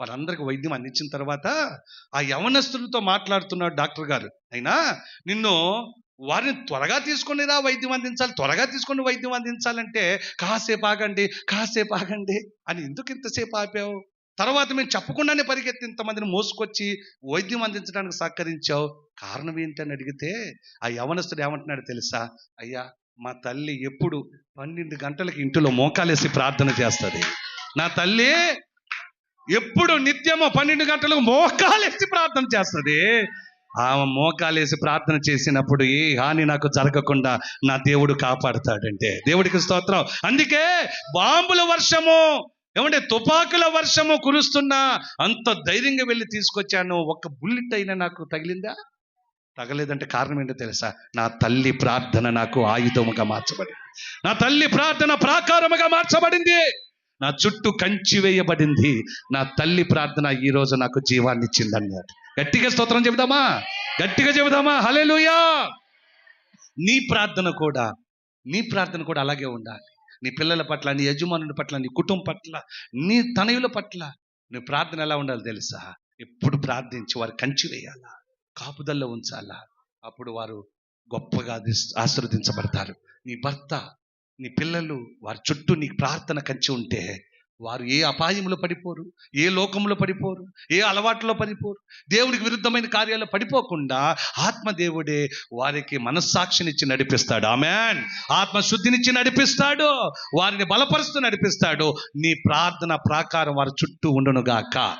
వారందరికి వైద్యం అందించిన తర్వాత ఆ యవనస్తులతో మాట్లాడుతున్నాడు డాక్టర్ గారు. అయినా నిన్ను వారిని త్వరగా తీసుకొని రా వైద్యం అందించాలి త్వరగా తీసుకొని వైద్యం అందించాలంటే కాసేపు ఆగండి కాసేపు ఆగండి అని ఎందుకు ఇంతసేపు ఆపావు? తర్వాత మేము చెప్పకుండానే పరిగెత్తి ఇంతమందిని మోసుకొచ్చి వైద్యం అందించడానికి సహకరించావు. కారణం ఏంటని అడిగితే ఆ యవనస్తుడు ఏమంటున్నాడు తెలుసా? అయ్యా మా తల్లి ఎప్పుడు పన్నెండు గంటలకి ఇంటిలో మోకాలేసి ప్రార్థన చేస్తుంది. నా తల్లి ఎప్పుడు నిత్యము పన్నెండు గంటలకు మోకాలేసి ప్రార్థన చేస్తుంది. ఆమె మోకాలేసి ప్రార్థన చేసినప్పుడు ఏ హాని నాకు జరగకుండా నా దేవుడు కాపాడుతాడంటే. దేవుడికి స్తోత్రం. అందుకే బాంబుల వర్షము ఏమంటే తుపాకుల వర్షము కురుస్తున్నా అంత ధైర్యంగా వెళ్ళి తీసుకొచ్చాను. ఒక్క బుల్లెట్ అయినా నాకు తగిలిందా? తగలేదంటే కారణం ఏంటో తెలుసా? నా తల్లి ప్రార్థన నాకు ఆయుధముగా మార్చబడింది. నా తల్లి ప్రార్థన ప్రాకారముగా మార్చబడింది. నా చుట్టూ కంచి వేయబడింది. నా తల్లి ప్రార్థన ఈ రోజు నాకు జీవాన్ని ఇచ్చింది అన్నాడు గట్టిగా స్తోత్రం చెబుదామా? గట్టిగా చెబుదామా? హలేలుయా నీ ప్రార్థన కూడా నీ ప్రార్థన కూడా అలాగే ఉండాలి. నీ పిల్లల పట్ల నీ యజమానుల పట్ల నీ కుటుంబం పట్ల నీ తనయుల పట్ల నీ ప్రార్థన ఎలా ఉండాలి తెలుసా? ఎప్పుడు ప్రార్థించి వారు కంచి వేయాలా? కాపుదల్లో ఉంచాలా? అప్పుడు వారు గొప్పగా ఆశీర్వదించబడతారు. నీ భర్త నీ పిల్లలు వారి చుట్టూ నీ ప్రార్థన కంచి ఉంటే వారు ఏ అపాయంలో పడిపోరు ఏ లోకంలో పడిపోరు ఏ అలవాట్లో పడిపోరు దేవునికి విరుద్ధమైన కార్యాలు పడిపోకుండా ఆత్మదేవుడే వారికి మనస్సాక్షినిచ్చి నడిపిస్తాడు. ఆమెన్. ఆత్మశుద్ధినిచ్చి నడిపిస్తాడు. వారిని బలపరుస్తూ నడిపిస్తాడు. నీ ప్రార్థన ప్రాకారం వారి చుట్టూ ఉండునుగాక.